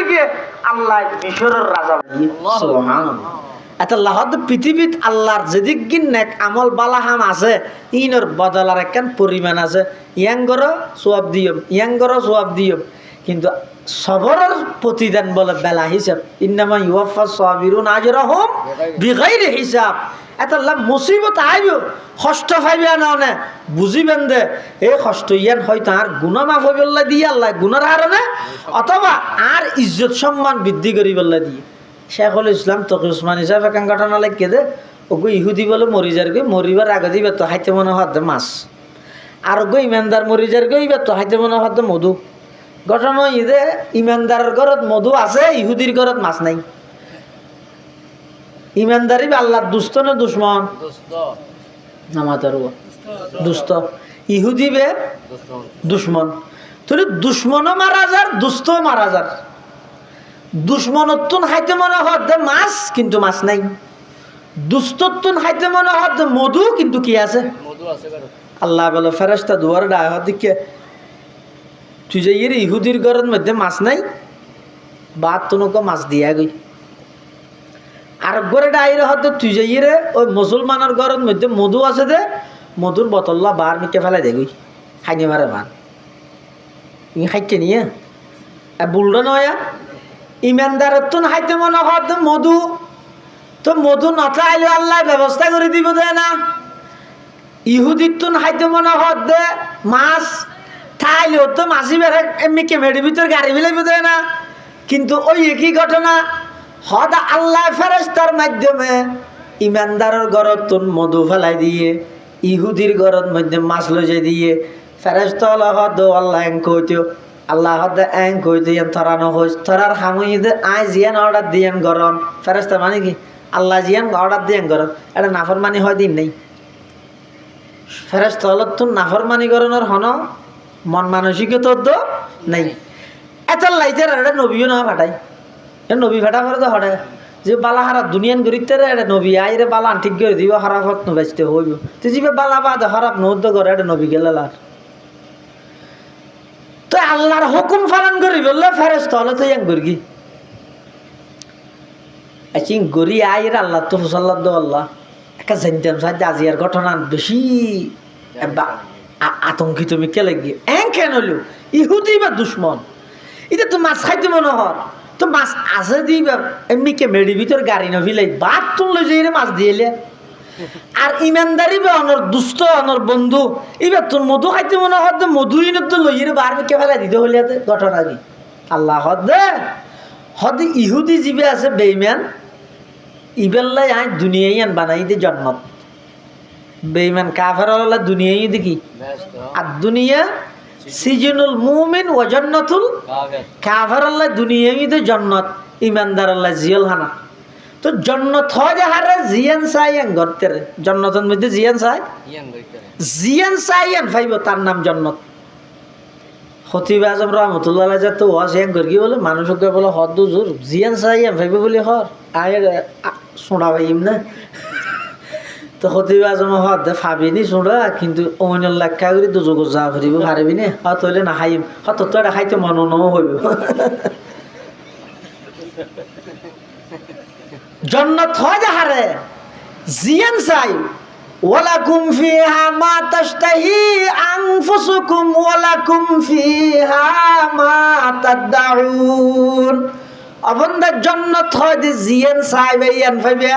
করে গিয়ে আল্লাহ মিশরের রাজা সুবহানাল্লাহ। এত লাহদ পৃথিবীত আল্লাহর যেদিক গিন নেক আমল বালাহাম আছে ইনর বদলার একখান পরিমাণ আছে। ইয়াঙ্গর সোয়াব দিয়ম ইয়াঙ্গর সোয়াব দিয়ম। কিন্তু সবরের প্রতিদান বলে বেলা হিসাব। ইন্নামা ইউফা সাবিরুন আজরাহুম বিগাইরি হিসাব। এত লাভ মুসিবত আইব, কষ্ট পাইবে না নে বুঝিবেন দে এই কষ্ট ইয়ান হয়তো আর গুণা মাফ হইবল্লা দিয়ে, আল্লাহ গুণার কারণে অথবা আর ইজ্জত সম্মান বৃদ্ধি করিবল্লা দিয়ে। শেখুল ইসলাম তকি উসমান হিসাবে একান ঘটনা লাগে দে, ওগো ইহুদি বলে মরি যার গই, মরিবার আগে দিবে তো হাইতে মনে হত মাছ। আর গো ইমানদার মরি যার গই তো হাইতে মনে হত মধু। ঘটনা ইদে ইমানদারের ঘরত মধু আছে ইহুদির ঘরত মাছ নাই। ইমানদারি বা আল্লাহর দুস্থ না দুশ্মন? নামাতার দুস্থ ইহুদি বে দুশ্মন। তুই দুশ্মনও মারা যার দুস্থ মারা যার দুশ্মনত্তুন হাইতে মনে হত মাছ কিন্তু মাছ নাই। দুস্তত্তুন হাইতে মনে হত মধু কিন্তু কি আছে? আল্লাহ বলে ফেরেস্তা দুয়ার ডায় দিকে তুই যে ইয়ে ইহুদির ঘরের মধ্যে মাছ নাই বা তোনকে মাছ দিয়া গই। আর ঘরে ডাইরে হতে তুই যে ইয়ে ওই মুসলমানের ঘরের মধ্যে মধু আছে দে, মধুর বোতল্লা বার মিকে ফেলাই দে গই খাইনি মারে বার ই খাইতে নিয়ে। বুলডা নয়, ইমানদারের তো হাইতে মনে হত মধু, তো মধু নথাইলে আল্লাহ ব্যবস্থা করে দিব দে না। ইহুদির তো হাইতে মনে হত দে, মাছ খাইলেও তো মাছি বেড়ে এমনি কেমেডির ভিতর গাড়ি ফেলে বোধ না। কিন্তু ওই একই ঘটনা হদ আল্লাহ ফেরেস্তার মাধ্যমে ইমানদারের ঘরত তুন মধু ফেলাই দিয়ে, ইহুদির ঘরত মধ্যে মাছ লজে দিয়ে ফেরেস্ত হদ আল্লাহ এং কইতেও আল্লাহ হদ এং কইতে থরানো হইস থরার হামুই আই জিয়ান অর্ডার দিয়েন গরম ফেরেস্তা মানে কি? আল্লাহ জিয়ান অর্ডার দিয়েন গরম এটা নাফর মানি হয় দিন নেই। ফেরেস্ত হলত তুন নাফর মানি গরনের হন মন মানসিকতা তো নাই। এত লাইতে এটা নবীও না ফাটাই এ নবী ফাটা করে তো হঠাৎ যে বালা হারা দুনিয়ান গরিতে রে এটা নবী আইরে বালা ঠিক করে দিব হারাফত নবাইতে হইব। তো যিবে বালা বাদ হারাপ নৌদ্য করে এটা নবী গেলে লার। তো আল্লাহর হুকুম পালন করি বললে ফেরেস তাহলে তো এক গর্গি। আচ্ছা গরি আইরে আল্লাহ তো হুসাল্লাহ দো আল্লাহ একটা জানতাম সাহায্য আজি আর ঘটনা বেশি আতঙ্কিত কে লাগি এং কেন হলো? ইহুদি বা দুশ্মন? এটা তো মাছ খাইতে মনে হর। তো মাছ আছে দিবা এমনি কে মেডি ভিতর গাড়ি নভিলাই বাদ তুললে যে মাছ দিয়েলে আর ইমানদারি বা অনর দুষ্ট, অনর বন্ধু এবার তোর মধু খাইতে মনে হর দে, মধু ইনত তো লইয়ে রে বার কে ফেলা দিতে হলে ঘটনা কি? আল্লাহ হদ দে। হদ ইহুদি জিবে আছে বেইমান ইবেল্লাই আই দুনিয়াই আন বানাই দে জন্নত বেইমান কাফের হলা দুনিয়াই দেখি আর দুনিয়া সিজনুল মুমিন ও জন্নতুল কাফের। আল্লাহ দুনিয়াই দে জন্নত ইমানদার আল্লাহ জিয়াল হানা। তো জন্নত হয় হারে জিয়ান চাই আন গর্তে জন্নতের মধ্যে জিয়ান চাই জিয়ান চাই আন ফাইব তার নাম জন্নত। খতিব আজম রহমতুল্লাহ যে তো ওয়াজ এক গর্গি বলে মানুষকে বলে হদ জোর জিয়ান চাই আন ফাইব বলে হর। আয় শোনা পাইম না তো খতিব আজম হদ ফাবিনি শুনা কিন্তু অন্য লেখা করে দুযোগ যা ফুরিব পারিবি নে? হত হইলে নাখাইম হত তো এটা খাইতে মন নও হইব জন্নত হয় হারে জিয়ান চাই। ওয়ালাকুম ফিহা মা তাশতাহি আনফুসুকুম ওয়ালাকুম ফিহা মা তাদউন অবন্দার জন্নত হয় জিয়ান চাই ভাইয়ান ফাইবা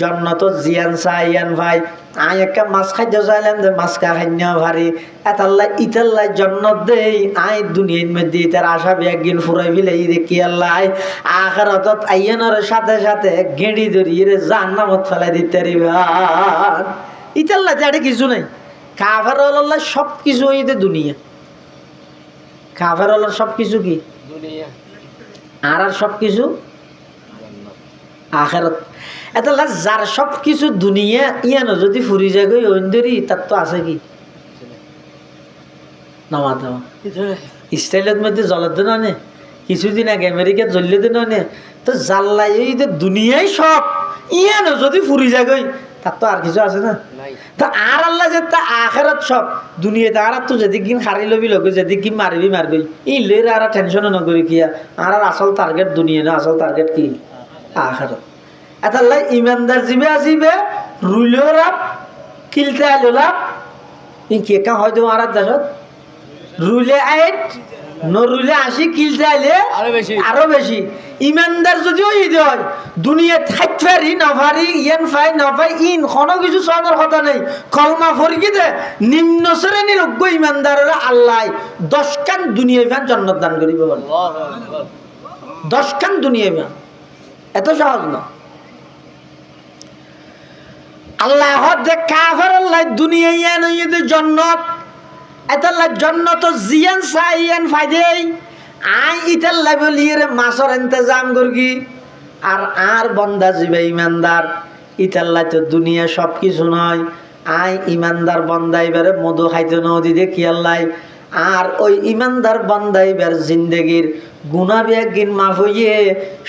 জন্নত জিয়ান চাইয়ান ভাই। আই একটা মাছ খাদ্য চাইলাম যে মাছ কা খান্য ভারি। এতাল্লাই ইতাল্লাই জন্নত দেই। আই দুনিয়ার মধ্যে তার আশা একদিন ফুরাই ফেলে দেখি আল্লাহ আখারতত আইয়ানোর সাথে সাথে গেঁড়ি ধরিয়ে রে জান্নামত ফেলাই দিতে রিবান ইতাল্লাই যাড়ে কিছু নাই। কাফের আল্লাহ সব কিছু হইতে দুনিয়া। কাফের আল্লাহ সব কিছু কি? দুনিয়া। আর আর সব কিছু আখেরত। এটা যার সব কিছু দুনিয়া ইয়ানো যদি ফুরি যায় গই অন্ধরি তার তো আছে কি? নামা দেওয়া। ইসরায়েলের মধ্যে জলের দিন কিছুদিন আগে আমেরিকার জ্বললে দিন আনে। তো জাল্লাই এই যে দুনিয়ায় সব ইয়ানো যদি ফুরি যাগই তার তো আর কিছু আছে না? তো আর আল্লাহ যে তা আখেরাত সব দুনিয়াতে আর তো যদি কিন হারি লবি লগে যদি কিন মারিবি মারবি ই লের আর টেনশন নকরি কিয়া আর? আর আসল টার্গেট দুনিয়া না আসল টার্গেট কি? আখেরাত এতাল্লাই ইমানদার জিবে আসিবে রুলেও লাভ কিলতে আলো লাভ ই কে কা হয়তো আর দেশত রুলে আইট নরুলে আসি কিলতে আইলে আরও বেশি। আরও বেশি। ইমানদার যদিও ঈদ হয় দুনিয়া থাকফারি নফারি ইয়ান ফাই নফাই ইন কোনো কিছু কথা নেই। কলমা নিম্ন শ্রেণির অজ্ঞ ইমানদারেরা আল্লাহ দশখান দুনিয়া ফ্যান জন্নত দান করিব দুনিয়া এত সহজ না। আল্লাহ হদ্দে কাফার আল্লাহ দুনিয়া ইয়ান ইয়েদে জন্নত এতাল্লা জন্নত জিয়ান সাইয়ান ফাইদেই, আই ইতাল্লা বলিয়ে মাছর ইন্তজাম করগি আর আর বন্দা জিবে ইমানদার ইতাল্লা তো দুনিয়া সব কিছু নয়, আই ইমানদার বন্দা এবারে মধু খাইতে নদী দেখি আল্লাহ, আর ওই ইমানদার বন্দা এবার জিন্দেগির গুণা বিয়াগিন মাফ হইয়ে,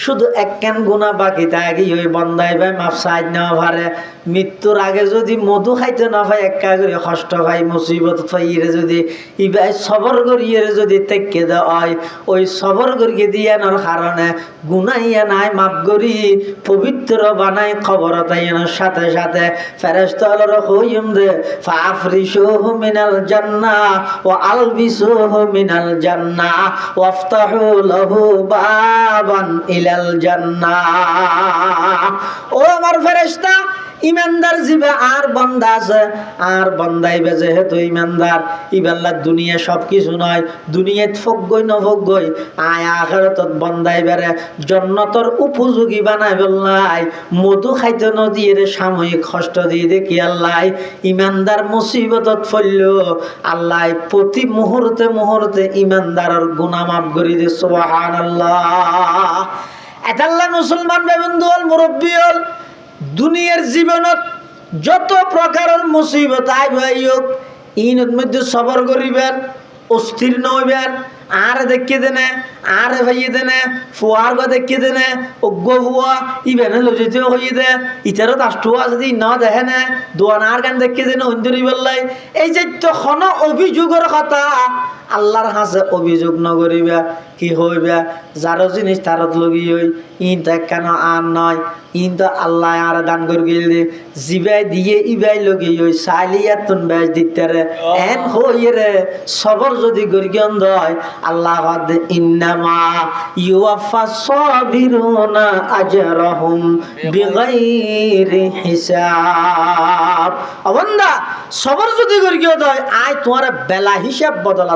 শুধু একখান গুণা বাকি তাই ওই বন্ধাই ভাই, মাফ সাইড না পারে মৃত্যুর আগে যদি মধু খাইতে না পাই একা করে কষ্ট পাই মুসিবত ফাইয়ে যদি ইবাই সবর করিয়ে যদি তেকে হয় ওই সবর করিয়ে দিয়ানোর কারণে গুনাইয়া নাই, মাফ করি, পবিত্র বানাই খবর তাইয়ানোর সাথে সাথে। ফেরেস্তলর হইম দে ফাফরিসুহু মিনাল জান্নাহ, ওয়া আলবিসুহু মিনাল জান্না ওয়াফতাহু লাহু বাবান ইলাল জান্নাহ ও আমার ফেরেশতা ইমানদার জিবে আর বন্দা আছে, আর বন্দাইবে যেহেতু ইমানদার। ইবেল্লার দুনিয়া সব কিছু নয়, দুনিয়াত ফকগই নফকগই, আয় আখেরতত বন্দাই বেড়ে জন্নতর উপযোগী বানাই বললাই মধু খাইতে নদীয়ে রে সাময়িক কষ্ট দিয়ে দেখি আল্লাহ। ইমানদার মুসিবতত ফেলল, আল্লাহ প্রতি মুহূর্তে মুহূর্তে ইমানদারের গুণা মাফ করি দে সুবহান আল্লাহ এতাল্লা মুসলমান বেবন্ধু হল মুরব্বী হল দুনিয়ার জীবনত যত প্রকারের মুসিবত আইব আইয়ক ইনত মধ্যে সবর করিবেন অস্থির নইবেন আর দেখিয়ে দেনে আর ভাইয়ে দেনে ফুয়ার গা দেখিয়ে দেনে অজ্ঞ ফুয়া ইবেনে লজিতেও হইয়ে দে ইতারও তাষ্টুয়া যদি ন দেখে নে দোয়ানার গান দেখিয়ে দেনে অন্তরি বললাই এই যে তখন অভিযোগের কথা আল্লাহর হাসে অভিযোগ নকরিবা কি হইবা যারো জিনিস তারত লগি হই ইন তো কেন আর নয় ইন তো আল্লাহ আর দান করে গেল জিবাই দিয়ে ইবাই লগি হই সাইলিয়া তুন বেশ দিতে রে এন হই রে সবর যদি গরিগন দয় আল্লাহ ইন্নামা যদি আয় তোমার বেলা হিসাব বদলা